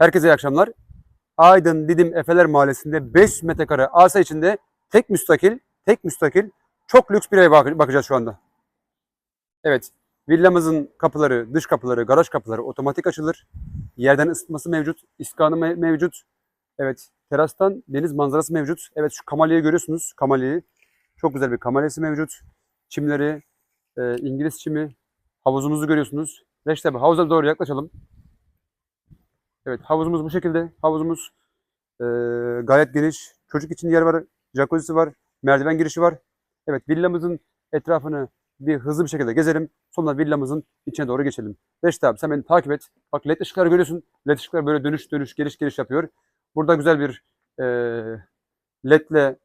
Herkese iyi akşamlar. Aydın Didim Efeler Mahallesi'nde 500 metrekare arsa içinde tek müstakil, tek müstakil çok lüks bir eve bak- bakacağız şu anda. Evet, villamızın kapıları, dış kapıları, garaj kapıları otomatik açılır. Yerden ısıtması mevcut, iskanı me- mevcut. Evet, terastan deniz manzarası mevcut. Evet, şu kamalyeyi görüyorsunuz, kamalyeyi. Çok güzel bir kamalyesi mevcut. Çimleri, e, İngiliz çimi, havuzumuzu görüyorsunuz. Reşit abi havuza doğru yaklaşalım. Evet havuzumuz bu şekilde. Havuzumuz e, gayet geniş. Çocuk için yer var. Jacuzzi var. Merdiven girişi var. Evet villamızın etrafını bir hızlı bir şekilde gezelim. Sonra villamızın içine doğru geçelim. Reşit abi sen beni takip et. Bak led ışıkları görüyorsun. Led ışıklar böyle dönüş dönüş geliş geliş yapıyor. Burada güzel bir e, ledle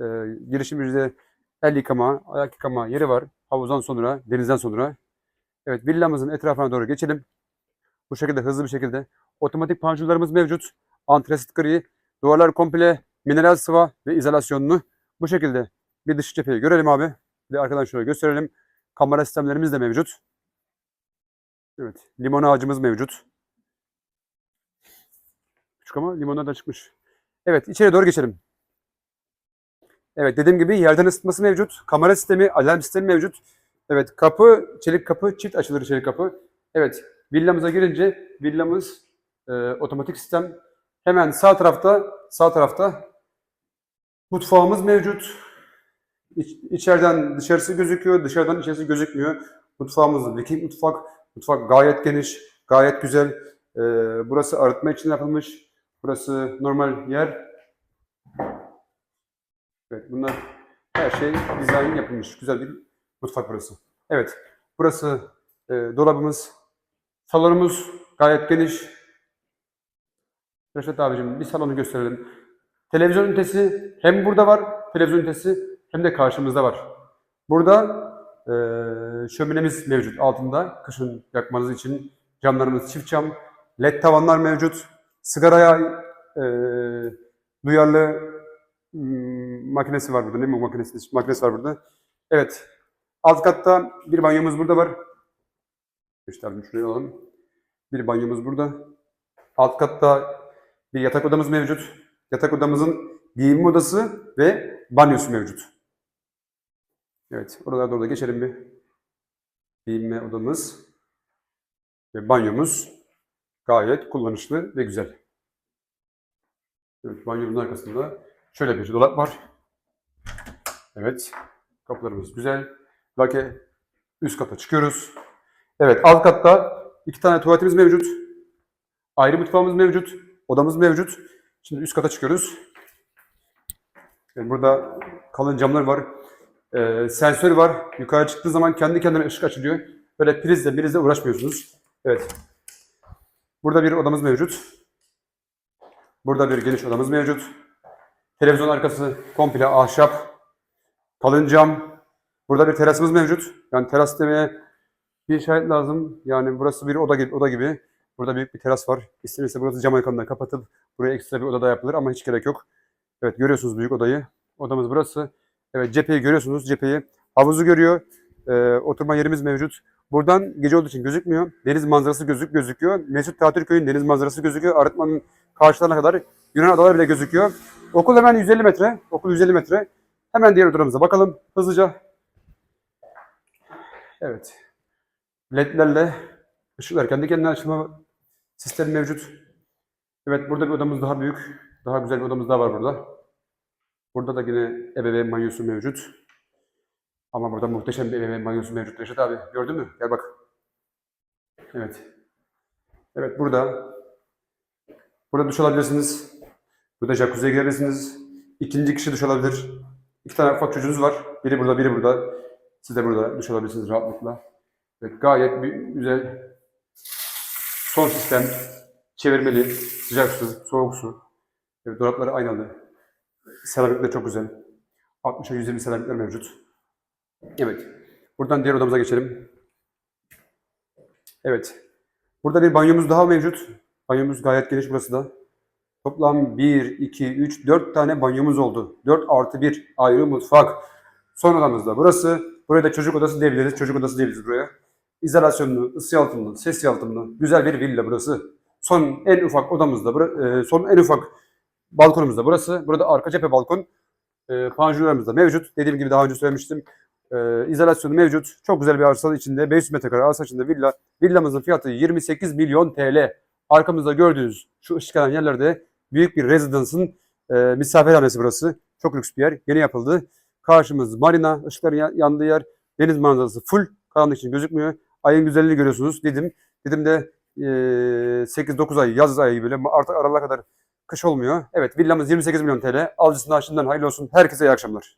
e, girişimizde el yıkama, ayak yıkama yeri var. Havuzdan sonra, denizden sonra. Evet villamızın etrafına doğru geçelim. Bu şekilde hızlı bir şekilde. Otomatik panjurlarımız mevcut. Antresit gri. Duvarlar komple mineral sıva ve izolasyonlu. Bu şekilde bir dış cepheyi görelim abi. Bir de arkadan şöyle gösterelim. Kamera sistemlerimiz de mevcut. Evet. Limon ağacımız mevcut. Küçük ama limonlar da çıkmış. Evet içeri doğru geçelim. Evet dediğim gibi yerden ısıtması mevcut. Kamera sistemi, alarm sistemi mevcut. Evet kapı, çelik kapı, çift açılır çelik kapı. Evet villamıza girince villamız e, otomatik sistem. Hemen sağ tarafta sağ tarafta mutfağımız mevcut. İç, içeriden dışarısı gözüküyor, dışarıdan içerisi gözükmüyor. Mutfağımız Viking mutfak. Mutfak gayet geniş, gayet güzel. E, burası arıtma için yapılmış. Burası normal yer. Evet bunlar her şey dizayn yapılmış. Güzel bir mutfak burası. Evet burası e, dolabımız. Salonumuz gayet geniş. Reşat abicim bir salonu gösterelim. Televizyon ünitesi hem burada var televizyon ünitesi hem de karşımızda var. Burada e, şöminemiz mevcut altında kışın yakmanız için camlarımız çift cam. LED tavanlar mevcut. Sigaraya e, duyarlı makinesi var burada. Ne mi makinesi? Makinesi var burada. Evet. Alt katta bir banyomuz burada var. İşte şuraya alalım. Bir banyomuz burada. Alt katta bir yatak odamız mevcut. Yatak odamızın giyinme odası ve banyosu mevcut. Evet, oralara doğru da geçelim bir. Giyinme odamız ve banyomuz gayet kullanışlı ve güzel. Evet, banyomuzun arkasında şöyle bir dolap var. Evet, kapılarımız güzel. Lake üst kata çıkıyoruz. Evet, alt katta iki tane tuvaletimiz mevcut. Ayrı mutfağımız mevcut. Odamız mevcut. Şimdi üst kata çıkıyoruz. Evet, burada kalın camlar var. Ee, sensör var. Yukarı çıktığı zaman kendi kendine ışık açılıyor. Böyle prizle prizle uğraşmıyorsunuz. Evet. Burada bir odamız mevcut. Burada bir geniş odamız mevcut. Televizyon arkası komple ahşap. Kalın cam. Burada bir terasımız mevcut. Yani teras demeye bir şahit lazım. Yani burası bir oda gibi. Oda gibi. Burada büyük bir teras var. İstenirse burası cam arkamdan kapatıp buraya ekstra bir oda da yapılır ama hiç gerek yok. Evet görüyorsunuz büyük odayı. Odamız burası. Evet cepheyi görüyorsunuz cepheyi. Havuzu görüyor. Ee, oturma yerimiz mevcut. Buradan gece olduğu için gözükmüyor. Deniz manzarası gözük gözüküyor. Mesut Tatürköy'ün deniz manzarası gözüküyor. Arıtmanın karşılarına kadar Yunan adaları bile gözüküyor. Okul hemen 150 metre. Okul 150 metre. Hemen diğer odamıza bakalım hızlıca. Evet. LED'lerle ışıklar kendi kendine açılma sistemi mevcut. Evet burada bir odamız daha büyük. Daha güzel bir odamız daha var burada. Burada da yine ebeveyn banyosu mevcut. Ama burada muhteşem bir ebeveyn banyosu mevcut. Reşat abi gördün mü? Gel bak. Evet. Evet burada. Burada duş alabilirsiniz. Burada jacuzziye girebilirsiniz. İkinci kişi duş alabilir. İki tane ufak çocuğunuz var. Biri burada, biri burada. Siz de burada duş alabilirsiniz rahatlıkla. Evet, gayet bir, güzel son sistem. Çevirmeli, sıcak su, soğuk su. Evet, dolapları aynalı. Seramikler çok güzel. 60'a 120 seramikler mevcut. Evet. Buradan diğer odamıza geçelim. Evet. Burada bir banyomuz daha mevcut. Banyomuz gayet geniş burası da. Toplam 1, 2, 3, 4 tane banyomuz oldu. 4 artı 1 ayrı mutfak. Son odamız da burası. Buraya da çocuk odası diyebiliriz. Çocuk odası diyebiliriz buraya. İzolasyonlu, ısı yalıtımlı, ses yalıtımlı. Güzel bir villa burası. Son en ufak odamız da bura- e, son en ufak balkonumuz da burası. Burada arka cephe balkon. E, panjurlarımız da mevcut. Dediğim gibi daha önce söylemiştim. E, izolasyonu mevcut. Çok güzel bir arsa içinde 500 metrekare arsa içinde villa. Villamızın fiyatı 28 milyon TL. Arkamızda gördüğünüz şu ışık alan yerlerde büyük bir rezidansın e, misafirhanesi burası. Çok lüks bir yer. Yeni yapıldı. Karşımız marina, ışıkların ya- yandığı yer. Deniz manzarası full. Karanlık için gözükmüyor. Ayın güzelliğini görüyorsunuz. Dedim. Dedim de e, 8-9 ay, yaz ayı böyle artık aralığa kadar kış olmuyor. Evet villamız 28 milyon TL. Alıcısından şimdiden hayırlı olsun. Herkese iyi akşamlar.